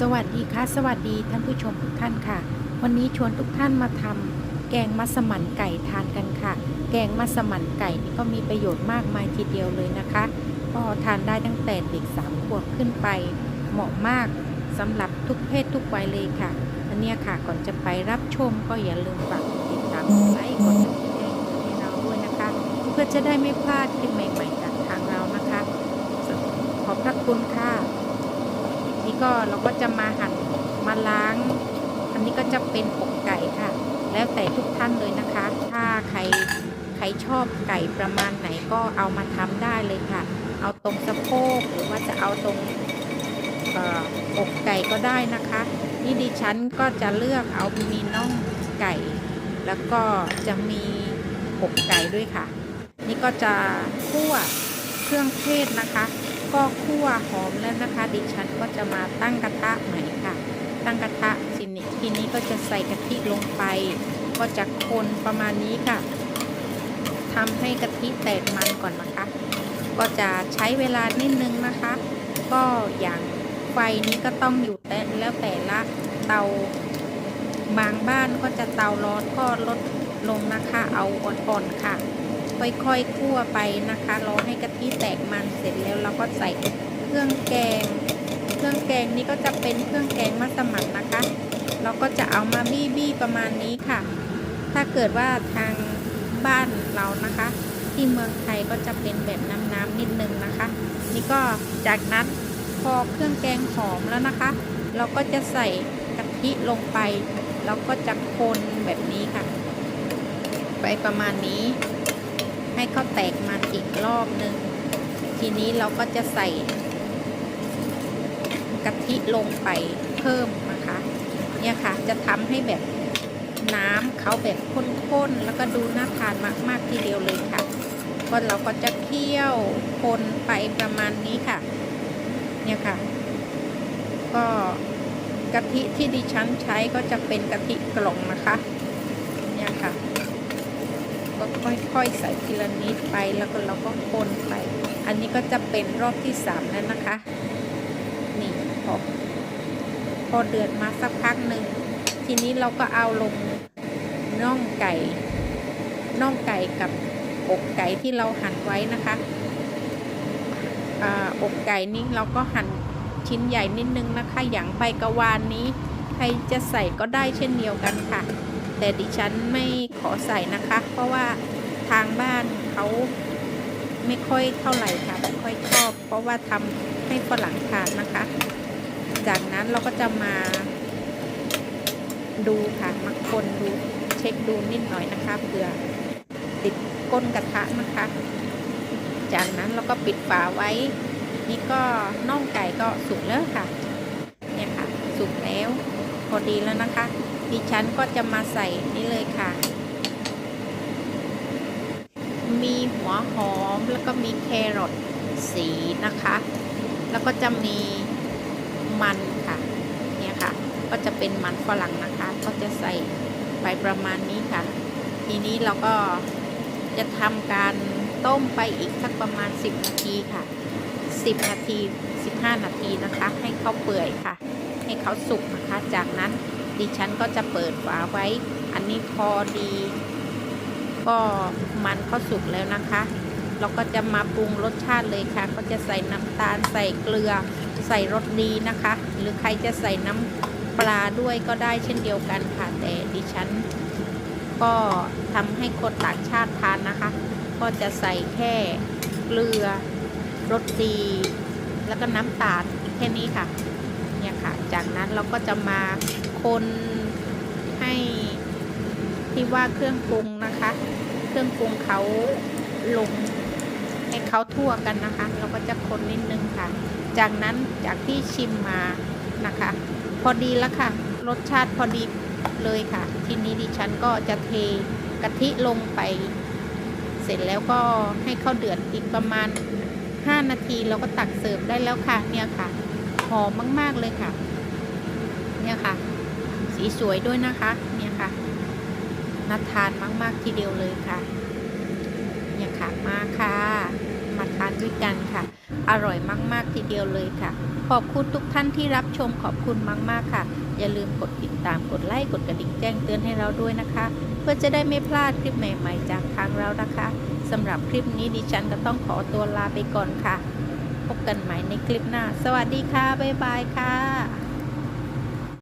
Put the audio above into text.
สวัสดีค่ะ สวัสดีท่านผู้ชมทุกท่านค่ะ วันนี้ชวนทุกท่านมาทำแกงมัสมั่นไก่ทานกันค่ะ แกงมัสมั่นไก่นี่ก็มีประโยชน์มากมายทีเดียวเลยนะคะก็ทานได้ตั้งแต่เด็กสามขวบขึ้นไป เหมาะมากสำหรับทุกเพศทุกวัยเลยค่ะอันเนี้ยค่ะก่อนจะไปรับชมก็อย่าลืมฝากติดตามไลค์กดติดตามให้เราด้วยนะคะ เพื่อจะได้ไม่พลาดคลิปใหม่ๆจากทางเรานะคะ ขอบพระคุณค่ะ ก็เราก็จะมาหั่นมาล้าง อันนี้ก็จะเป็นอกไก่ค่ะ แล้วแต่ทุกท่านเลยนะคะ ถ้าใครใครชอบไก่ประมาณไหนก็เอามาทำได้เลยค่ะ เอาตรงสะโพกหรือว่าจะเอาตรงอบอกไก่ก็ได้นะคะ นี่ดิฉันก็จะเลือกเอามีน่องไก่ แล้วก็จะมีอกไก่ด้วยค่ะ นี่ก็จะคั่วเครื่องเทศนะคะ ก็คั่วหอมแล้วนะคะ ดิฉันก็จะมาตั้งกระทะใหม่ค่ะ ตั้งกระทะสินี้ทีนี้ก็จะใส่กะทิลงไป ก็จะคนประมาณนี้ค่ะทำให้กะทิแตกมันก่อนนะคะ ก็จะใช้เวลานิดนึงนะคะ ก็อย่างไฟนี้ก็ต้องอยู่แต่แล้วแต่ละเตาบางบ้านก็จะเตาร้อนก็ลดลงนะคะ เอาอ่อนๆค่ะ ค่อยๆคั่วไปนะคะรอให้กะทิแตกมันเสร็จแล้วเราก็ใส่เครื่องแกง เครื่องแกงนี้ก็จะเป็นเครื่องแกงมัสมั่นนะคะ เราก็จะเอามาบี้บี้ประมาณนี้ค่ะ ถ้าเกิดว่าทางบ้านเรานะคะ ที่เมืองไทยก็จะเป็นแบบน้ำๆนิดนึงนะคะ นี่ก็จากนั้นพอเครื่องแกงหอมแล้วนะคะ เราก็จะใส่กะทิลงไป แล้วก็จะคนแบบนี้ค่ะ ไปประมาณนี้ ให้เขาแตกมันอีกรอบหนึ่งทีนี้เราก็จะใส่กะทิลงไปเพิ่มนะคะ เนี่ยค่ะจะทำให้แบบน้ำเขาแบบข้นๆแล้วก็ดูน่าทานมาก ๆ ทีเดียวเลยค่ะก็เราก็จะเคี่ยวคนไปประมาณนี้ค่ะ เนี่ยค่ะ ก็กะทิที่ดิฉันใช้ก็จะเป็นกะทิกล่องนะคะ เนี่ยค่ะ ก็ค่อยๆใส่ทีละนิดไปแล้วก็เราก็คนไป อันนี้ก็จะเป็นรอบที่สามแล้วนะคะ นี่พอพอเดือดมาสักพักหนึ่งทีนี้เราก็เอาลงน่องไก่น่องไก่กับอกไก่ที่เราหั่นไว้นะคะอ่าอกไก่นี้เราก็หั่นชิ้นใหญ่นิดนึงนะคะ อย่างใบกระวานนี้ ใครจะใส่ก็ได้เช่นเดียวกันค่ะ แต่ดิฉันไม่ขอใส่นะคะ เพราะว่าทางบ้านเขาไม่ค่อยเท่าไหร่ค่ะไม่ค่อยชอบ เพราะว่าทำให้ฝรั่งทานนะคะ จากนั้นเราก็จะมาดูค่ะมาคนดูเช็คดูนิดหน่อยนะคะเผื่อติดก้นกระทะนะคะ จากนั้นเราก็ปิดฝาไว้ นี่ก็น่องไก่ก็สุกแล้วค่ะ เนี่ยค่ะ สุกแล้ว อดีแล้วนะคะ ดิฉันก็จะมาใส่นี่เลยค่ะ มีหัวหอมแล้วก็มีแครอทสีนะคะ แล้วก็จะมีมันค่ะ เนี่ยค่ะ ก็จะเป็นมันฝรั่งนะคะ ก็จะใส่ไปประมาณนี้ค่ะ ทีนี้เราก็จะทำการต้มไปอีกสักประมาณ 10 นาทีค่ะ 10 นาที 15 นาทีนะคะ ให้เขาเปื่อยค่ะ ให้เขาสุกนะคะ จากนั้นดิฉันก็จะเปิดฝาไว้ อันนี้พอดี ก็มันเขาสุกแล้วนะคะ เราก็จะมาปรุงรสชาติเลยค่ะ ก็จะใส่น้ำตาลใส่เกลือใส่รสดีนะคะ หรือใครจะใส่น้ำปลาด้วยก็ได้เช่นเดียวกันค่ะ แต่ดิฉัน ก็ทำให้คนต่างชาติทานนะคะ ก็จะใส่แค่เกลือรสดี แล้วก็น้ำตาลแค่นี้ค่ะเนี่ยค่ะ จากนั้นเราก็จะมาคนให้ที่ว่าเครื่องปรุงนะคะ เครื่องปรุงเขาลงให้เขาทั่วกันนะคะ เราก็จะคนนิดนึงค่ะ จากนั้นจากที่ชิมมานะคะ พอดีแล้วค่ะ รสชาติพอดีเลยค่ะ ทีนี้ดิฉันก็จะเทกะทิลงไป เสร็จแล้วก็ให้เข้าเดือดอีกประมาณ 5 นาทีเราก็ตักเสิร์ฟได้แล้วค่ะเนี่ยค่ะหอมมาก ๆ เลยค่ะ เนี่ยค่ะ สีสวยด้วยนะคะ เนี่ยค่ะน่าทานมาก ๆ ทีเดียวเลยค่ะ เนี่ยค่ะมาค่ะ มาทานด้วยกันค่ะ อร่อยมาก ๆ ทีเดียวเลยค่ะ ขอบคุณทุกท่านที่รับชมขอบคุณมาก ๆ ค่ะ อย่าลืมกดติดตามกดไลค์กดกระดิ่งแจ้งเตือนให้เราด้วยนะคะ เพื่อจะได้ไม่พลาดคลิปใหม่ ๆ จากทางเรานะคะสำหรับคลิปนี้ดิฉันก็ต้องขอตัวลาไปก่อนค่ะ พบกันใหม่ในคลิปหน้า สวัสดีค่ะ บ๊ายบายค่ะ